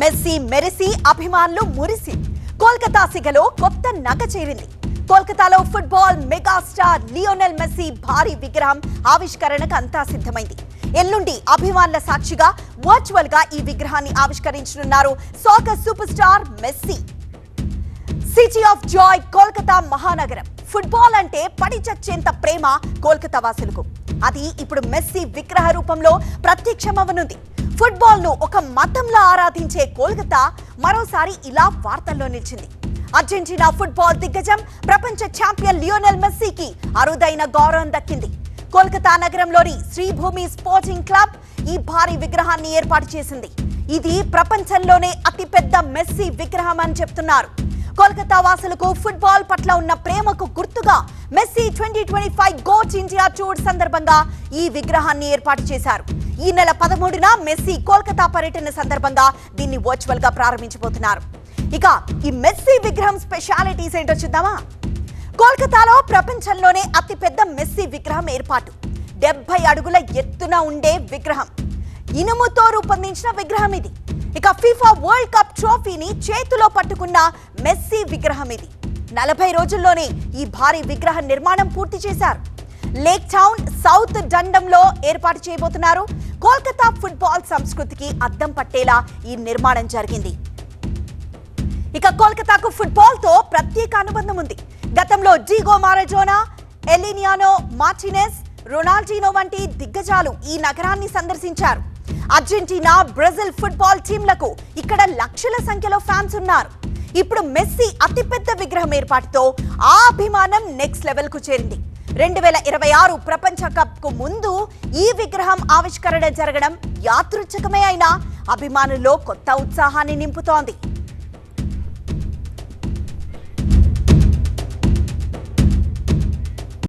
Messy మెరిసి అభిమానులు మురిసి కోల్కతా సిగలో కొత్త నగ చేరింది. కోల్కతాలో ఫుట్బాల్ మెగాస్టార్ లియోనెల్ మెస్సీ భారీ విగ్రహం ఆవిష్కరణకు అంతా సిద్ధమైంది. ఎల్లుండి అభిమానుల సాక్షిగా వర్చువల్గా ఈ విగ్రహాన్ని ఆవిష్కరించనున్నారు soccer super star Messi. City of joy Kolkata మహానగరం. ఫుట్బాల్ అంటే పడి చచ్చేంత ప్రేమ కోల్కతా వాసులకు అది ఇప్పుడు మెస్సీ విగ్రహ రూపంలో ప్రత్యక్షమవనుంది ఫుట్బాల్ను ఒక మతంలా ఆరాధించే కోల్కతా మరోసారి ఇలా వార్తల్లో నిలిచింది. అర్జెంటీనా ఫుట్బాల్ దిగ్గజం ప్రపంచ ఛాంపియన్ లియోనెల్ మెస్సీకి అరుదైన గౌరవం దక్కింది. కోల్కతా నగరంలోని శ్రీభూమి స్పోర్టింగ్ క్లబ్ ఈ భారీ విగ్రహాన్ని ఏర్పాటు చేసింది. ఇది ప్రపంచంలోనే అతిపెద్ద మెస్సీ విగ్రహం అని చెప్తున్నారు. కోల్కతా వాసులకు ఫుట్బాల్ పట్ల ఉన్న ప్రేమకు గుర్తుగా Messi twenty twenty five GOAT India tour సందర్భంగా ఈ విగ్రహాన్ని ఏర్పాటు చేశారు. ఈ నెల పదమూడున మెస్సీ కోల్కతా పర్యటన సందర్భంగా దీన్ని వర్చువల్గా ప్రారంభించబోతున్నారు. ఇక ఈ మెస్సీ విగ్రహం స్పెషాలిటీస్ ఏంటో చూద్దామా? కోల్కతాలో ప్రపంచంలోనే అతిపెద్ద మెస్సీ విగ్రహం ఏర్పాటు. డెబ్బై అడుగుల ఎత్తున ఉండే విగ్రహం. ఇనుముతో రూపొందించిన విగ్రహం ఇది. ఇక ఫిఫా వరల్డ్ కప్ ట్రోఫీని చేతిలో పట్టుకున్న మెస్సీ విగ్రహం ఇది. నలభై రోజుల్లోనే ఈ భారీ విగ్రహ నిర్మాణం పూర్తి చేశారు. లేక్ టౌన్ సౌత్ డండంలో ఏర్పాటు చేయబోతున్నారు. కోల్కతా ఫుట్బాల్ సంస్కృతికి అద్దం పట్టేలా ఈ నిర్మాణం జరిగింది. ఇక కోల్కతాకు ఫుట్బాల్తో ప్రత్యేక అనుబంధం ఉంది. గతంలో జీగో మారజోనా ఎలినియానో మార్టినెస్ రొనాల్డినో వంటి దిగ్గజాలు ఈ నగరాన్ని సందర్శించారు. అర్జెంటీనా బ్రెజిల్ ఫుట్బాల్ టీంలకు ఇక్కడ లక్షల సంఖ్యలో ఫ్యాన్స్ ఉన్నారు. ఇప్పుడు మెస్సీ అతిపెద్ద విగ్రహం ఏర్పాటుతో ఆ అభిమానం నెక్స్ట్ లెవెల్కు చేరింది. రెండు వేల ఇరవై ఆరు ప్రపంచ కప్కు ముందు ఈ విగ్రహం ఆవిష్కరణ జరగడం యాదృచ్ఛికమే అయినా అభిమానుల్లో కొత్త ఉత్సాహాన్ని నింపుతోంది.